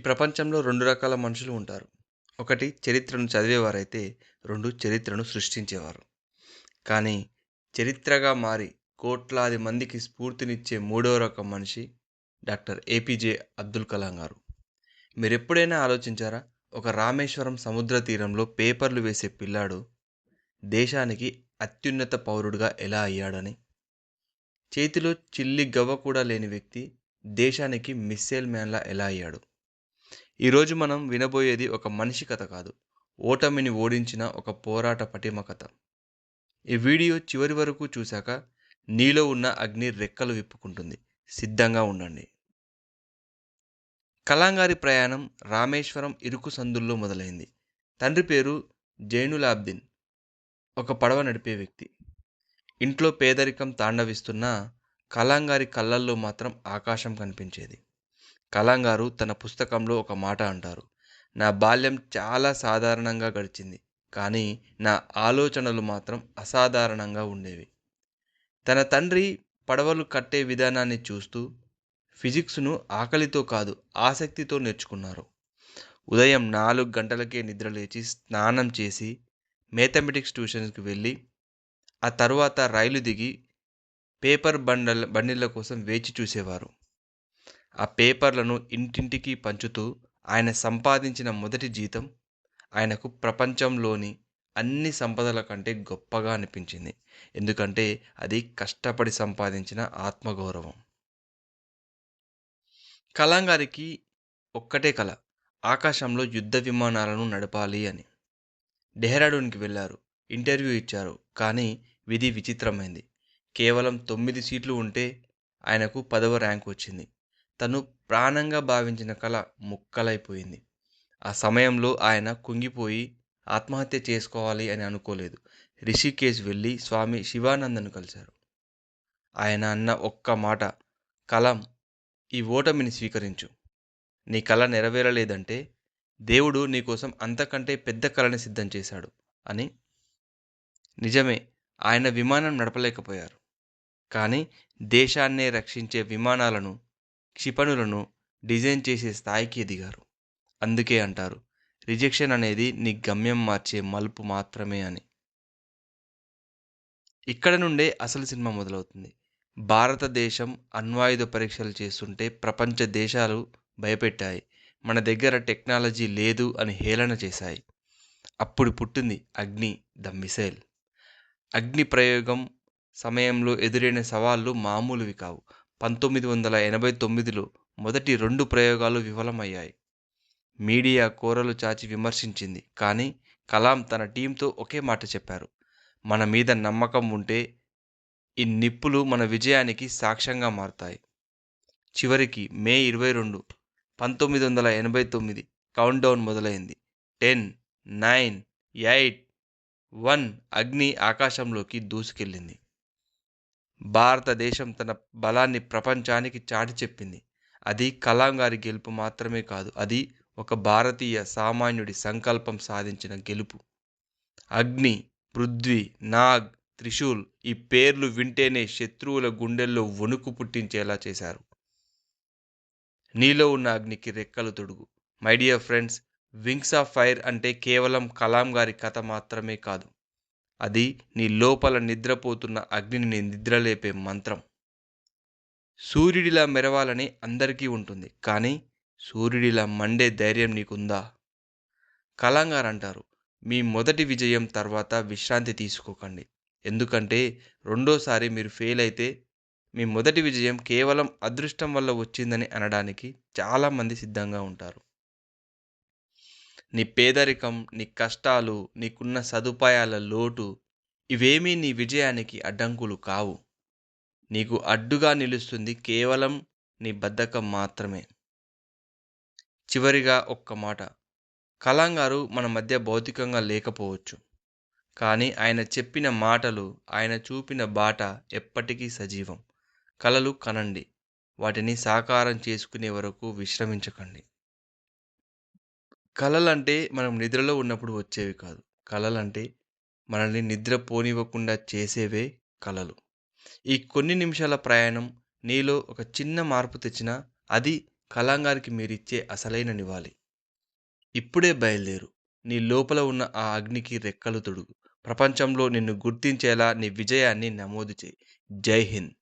ప్రపంచంలో రెండు రకాల మనుషులు ఉంటారు. ఒకటి చరిత్రను చదివేవారైతే రెండు చరిత్రను సృష్టించేవారు. కానీ చరిత్రగా మారి కోట్లాది మందికి స్ఫూర్తినిచ్చే మూడో రకం మనిషి డాక్టర్ ఏపీజే అబ్దుల్ కలాం గారు. మీరు ఎప్పుడైనా ఆలోచించారా? ఒక రామేశ్వరం సముద్ర తీరంలో పేపర్లు వేసే పిల్లాడు దేశానికి అత్యున్నత పౌరుడిగా ఎలా అయ్యాడని? చేతిలో చిల్లి గవ్వ కూడా లేని వ్యక్తి దేశానికి మిస్సైల్ మ్యాన్లా ఎలా అయ్యాడు? ఈరోజు మనం వినబోయేది ఒక మనిషి కథ కాదు ఓటమిని ఓడించిన ఒక పోరాట పటిమ కథ. ఈ వీడియో చివరి వరకు చూశాక నీలో ఉన్న అగ్ని రెక్కలు విప్పుకుంటుంది. సిద్ధంగా ఉండండి. కలాంగారి ప్రయాణం రామేశ్వరం ఇరుకు సందుల్లో మొదలైంది. తండ్రి పేరు జైనులాబ్దిన్ ఒక పడవ నడిపే వ్యక్తి. ఇంట్లో పేదరికం తాండవిస్తున్నా కలాంగారి కళ్ళల్లో మాత్రం ఆకాశం కనిపించేది. కలాంగారు తన పుస్తకంలో ఒక మాట అంటారు. నా బాల్యం చాలా సాధారణంగా గడిచింది కానీ నా ఆలోచనలు మాత్రం అసాధారణంగా ఉండేవి. తన తండ్రి పడవలు కట్టే విధానాన్ని చూస్తూ ఫిజిక్స్ను ఆకలితో కాదు ఆసక్తితో నేర్చుకున్నారు. ఉదయం నాలుగు గంటలకే నిద్రలేచి స్నానం చేసి మ్యాథమెటిక్స్ ట్యూషన్స్కి వెళ్ళి ఆ తర్వాత రైలు దిగి పేపర్ బండల బండిల కోసం వేచి చూసేవారు. ఆ పేపర్లను ఇంటింటికి పంచుతూ ఆయన సంపాదించిన మొదటి జీతం ఆయనకు ప్రపంచంలోని అన్ని సంపదల కంటే గొప్పగా అనిపించింది. ఎందుకంటే అది కష్టపడి సంపాదించిన ఆత్మగౌరవం. కలాంగారికి ఒక్కటే కళ ఆకాశంలో యుద్ధ విమానాలను నడపాలి అని. డెహ్రాడూన్కి వెళ్ళారు ఇంటర్వ్యూ ఇచ్చారు కానీ విధి విచిత్రమైంది. కేవలం తొమ్మిది సీట్లు ఉంటే ఆయనకు పదవ ర్యాంక్ వచ్చింది. తను ప్రాణంగా భావించిన కళ ముక్కలైపోయింది. ఆ సమయంలో ఆయన కుంగిపోయి ఆత్మహత్య చేసుకోవాలి అని అనుకోలేదు. రిషికేశ్ వెళ్ళి స్వామి శివానందను కలిశారు. ఆయన అన్న ఒక్క మాట కలం ఈ ఓటమిని స్వీకరించు. నీ కళ నెరవేరలేదంటే దేవుడు నీకోసం అంతకంటే పెద్ద కళని సిద్ధం చేశాడు అని. నిజమే ఆయన విమానం నడపలేకపోయారు. కానీ దేశాన్నే రక్షించే విమానాలను క్షిపణులను డిజైన్ చేసే స్థాయికి ఎదిగారు. అందుకే అంటారు రిజెక్షన్ అనేది నీ గమ్యం మార్చే మలుపు మాత్రమే అని. ఇక్కడ నుండే అసలు సినిమా మొదలవుతుంది. భారతదేశం అణ్వాయుధ పరీక్షలు చేస్తుంటే ప్రపంచ దేశాలు భయపెట్టాయి. మన దగ్గర టెక్నాలజీ లేదు అని హేళన చేశాయి. అప్పుడు పుట్టింది అగ్ని ద మిసైల్. అగ్ని ప్రయోగం సమయంలో ఎదురైన సవాళ్ళు మామూలువి కావు. పంతొమ్మిది వందల ఎనభై తొమ్మిదిలో మొదటి రెండు ప్రయోగాలు విఫలమయ్యాయి. మీడియా కోరలు చాచి విమర్శించింది కానీ కలాం తన టీంతో ఒకే మాట చెప్పారు. మన మీద నమ్మకం ఉంటే ఈ నిప్పులు మన విజయానికి సాక్ష్యంగా మారుతాయి. చివరికి మే ఇరవై రెండు పంతొమ్మిది వందల ఎనభై తొమ్మిది కౌంట్ డౌన్ మొదలైంది. Ten nine eight one Agni ఆకాశంలోకి దూసుకెళ్ళింది. భారతదేశం తన బలాన్ని ప్రపంచానికి చాటి చెప్పింది. అది కలాం గారి గెలుపు మాత్రమే కాదు అది ఒక భారతీయ సామాన్యుడి సంకల్పం సాధించిన గెలుపు. అగ్ని పృథ్వీ నాగ్ త్రిశూల్ ఈ పేర్లు వింటేనే శత్రువుల గుండెల్లో వణుకు పుట్టించేలా చేశారు. నీలో ఉన్న అగ్నికి రెక్కలు తొడుగు. My dear friends wings of fire అంటే కేవలం కలాం గారి కథ మాత్రమే కాదు. అది నీ లోపల నిద్రపోతున్న అగ్నిని నిద్రలేపే మంత్రం. సూర్యుడిలా మెరవాలని అందరికీ ఉంటుంది కానీ సూర్యుడిలా మండే ధైర్యం నీకుందా? కలంగారు అంటారు మీ మొదటి విజయం తర్వాత విశ్రాంతి తీసుకోకండి. ఎందుకంటే రెండోసారి మీరు ఫెయిల్ అయితే మీ మొదటి విజయం కేవలం అదృష్టం వల్ల వచ్చిందని అనడానికి చాలామంది సిద్ధంగా ఉంటారు. నీ పేదరికం నీ కష్టాలు నీకున్న సదుపాయాల లోటు ఇవేమీ నీ విజయానికి అడ్డంకులు కావు. నీకు అడ్డుగా నిలుస్తుంది కేవలం నీ బద్ధకం మాత్రమే. చివరిగా ఒక్క మాట. కలాం గారు మన మధ్య భౌతికంగా లేకపోవచ్చు. కానీ ఆయన చెప్పిన మాటలు ఆయన చూపిన బాట ఎప్పటికీ సజీవం. కలలు కనండి. వాటిని సాకారం చేసుకునే వరకు విశ్రమించకండి. కళలంటే మనం నిద్రలో ఉన్నప్పుడు వచ్చేవి కాదు. కళలంటే మనల్ని నిద్ర పోనివ్వకుండా చేసేవే కళలు ఈ కొన్ని నిమిషాల ప్రయాణం నీలో ఒక చిన్న మార్పు తెచ్చినా అది కళాంగానికి మీరిచ్చే అసలైన నివాళి. ఇప్పుడే బయలుదేరు. నీ లోపల ఉన్న ఆ అగ్నికి రెక్కలు తొడుగు. ప్రపంచంలో నిన్ను గుర్తించేలా నీ విజయాన్ని నమోదు చేయి. జై హింద్.